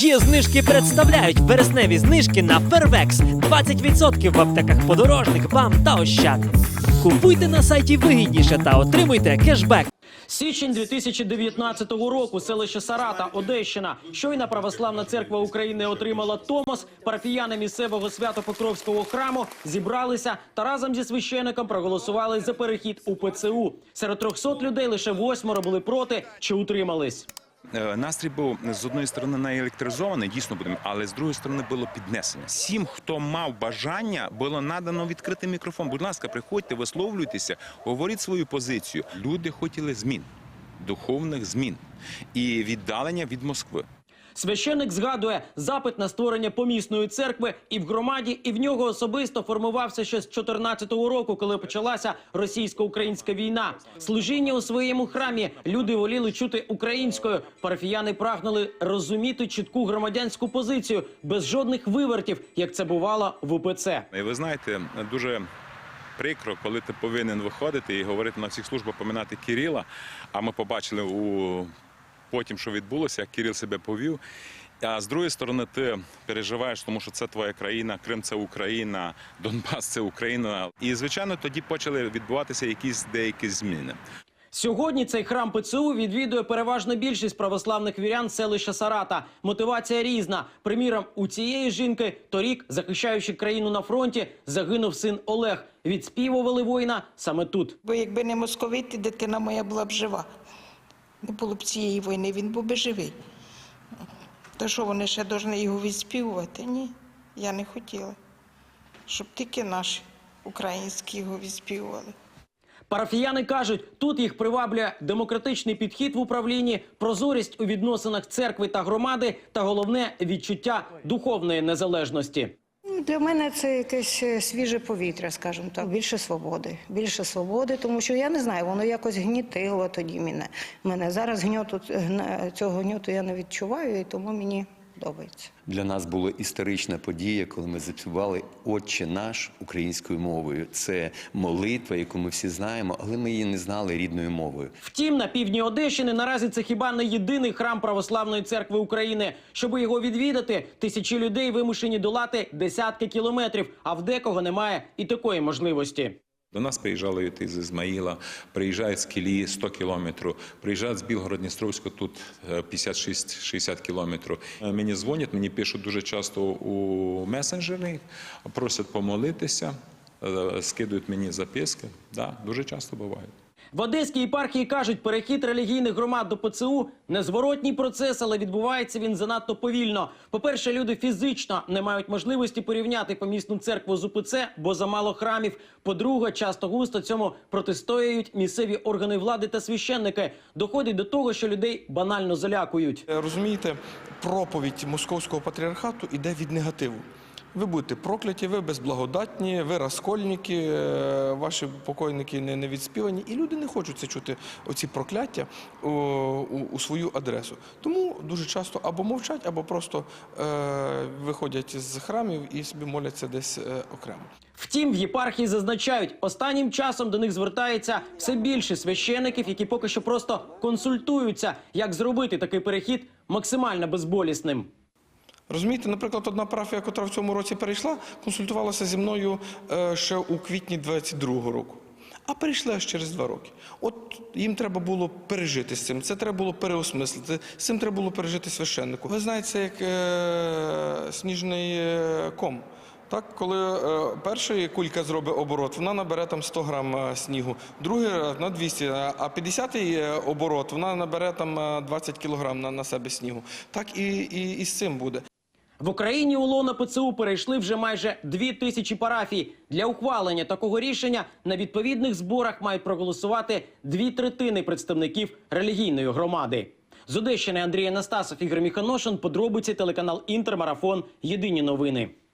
Є знижки представляють вересневі знижки на Фервекс. 20% в аптеках подорожник, бам та ощад. Купуйте на сайті вигідніше та отримуйте кешбек. Січень 2019 року, селище Сарата, Одещина. Щойна православна церква України отримала Томос. Парафіяни місцевого свято-покровського храму зібралися та разом зі священиком проголосували за перехід у ПЦУ. Серед 300 людей лише восьмеро були проти чи утримались. Е, Настрій був з одної сторони наелектризований, дійсно будемо, але з другої сторони було піднесення. Всім, хто мав бажання, було надано відкритий мікрофон. Будь ласка, приходьте, висловлюйтеся, говоріть свою позицію. Люди хотіли змін, духовних змін і віддалення від Москви. Священник згадує запит на створення помісної церкви і в громаді, і в нього особисто формувався ще з 2014 року, коли почалася російсько-українська війна. Служіння у своєму храмі люди воліли чути українською. Парафіяни прагнули розуміти чітку громадянську позицію без жодних вивертів, як це бувало в УПЦ. І ви знаєте, дуже прикро, коли ти повинен виходити і говорити на всіх службах, поминати Кирила. А ми побачили у потім, що відбулося, як Кирил себе повів. А з другої сторони, ти переживаєш, тому що це твоя країна, Крим це Україна, Донбас це Україна. І звичайно, тоді почали відбуватися якісь деякі зміни. Сьогодні цей храм ПЦУ відвідує переважна більшість православних вірян селища Сарата. Мотивація різна. Приміром, у цієї жінки торік, захищаючи країну на фронті, загинув син Олег. Відспівували воїна саме тут. Бо якби не московити, дитина моя була б жива. Не було б цієї війни, він був би живий. То що вони ще повинні його відспівувати? Ні, я не хотіла. Щоб тільки наші українські його відспівували. Парафіяни кажуть, тут їх приваблює демократичний підхід в управлінні, прозорість у відносинах церкви та громади, та головне відчуття духовної незалежності. Для мене це якесь е, свіже повітря, скажімо так. Більше свободи. Більше свободи, тому що я не знаю, воно якось гнітило тоді мене. мене. Зараз гньоту, гна- цього гньоту я не відчуваю, і тому мені подобається. Для нас була історична подія, коли ми заспівали Отче наш українською мовою. Це молитва, яку ми всі знаємо, але ми її не знали рідною мовою. Втім, на півдні Одещини наразі це хіба не єдиний храм Православної церкви України. Щоб його відвідати, тисячі людей вимушені долати десятки кілометрів, а в декого немає і такої можливості. До нас приїжджали з Ізмаїла, приїжджають з Кілії 100 кілометрів, приїжджають з Білгород-Дністровська тут е, 56-60 кілометрів. Е, Мені дзвонять, мені пишуть дуже часто у месенджери, просять помолитися, е, скидують мені записки. Да, дуже часто буває. В Одеській єпархії кажуть, перехід релігійних громад до ПЦУ незворотній процес, але відбувається він занадто повільно. По-перше, люди фізично не мають можливості порівняти помісну церкву з УПЦ, бо замало храмів. По-друге, часто густо цьому протистоюють місцеві органи влади та священники. Доходить до того, що людей банально залякують. Розумієте, проповідь московського патріархату іде від негативу. Ви будете прокляті, ви безблагодатні, ви розкольники, е, ваші покойники не, не відспівані. І люди не хочуть це чути, оці прокляття у, свою адресу. Тому дуже часто або мовчать, або просто е, виходять з храмів і собі моляться десь е, окремо. Втім, в єпархії зазначають, останнім часом до них звертається все більше священиків, які поки що просто консультуються, як зробити такий перехід максимально безболісним. Розумієте, наприклад, одна парафія, яка в цьому році перейшла, консультувалася зі мною е, ще у квітні 22-го року. А перейшли аж через два роки. От їм треба було пережити з цим. Це треба було переосмислити. З цим треба було пережити священнику. Ви знаєте, це як е, сніжний е, ком. Так, коли е, перша кулька зробить оборот, вона набере там 100 грам е, снігу, другий на 200, а 50-й е, оборот вона набере там е, 20 кілограм на, на себе снігу. Так і, і, і з цим буде. В Україні у лоно ПЦУ перейшли вже майже дві тисячі парафій. Для ухвалення такого рішення на відповідних зборах мають проголосувати дві третини представників релігійної громади. З Одещини Андрій Анастасов, Ігор Міханошин, подробиці телеканал Інтермарафон. Єдині новини.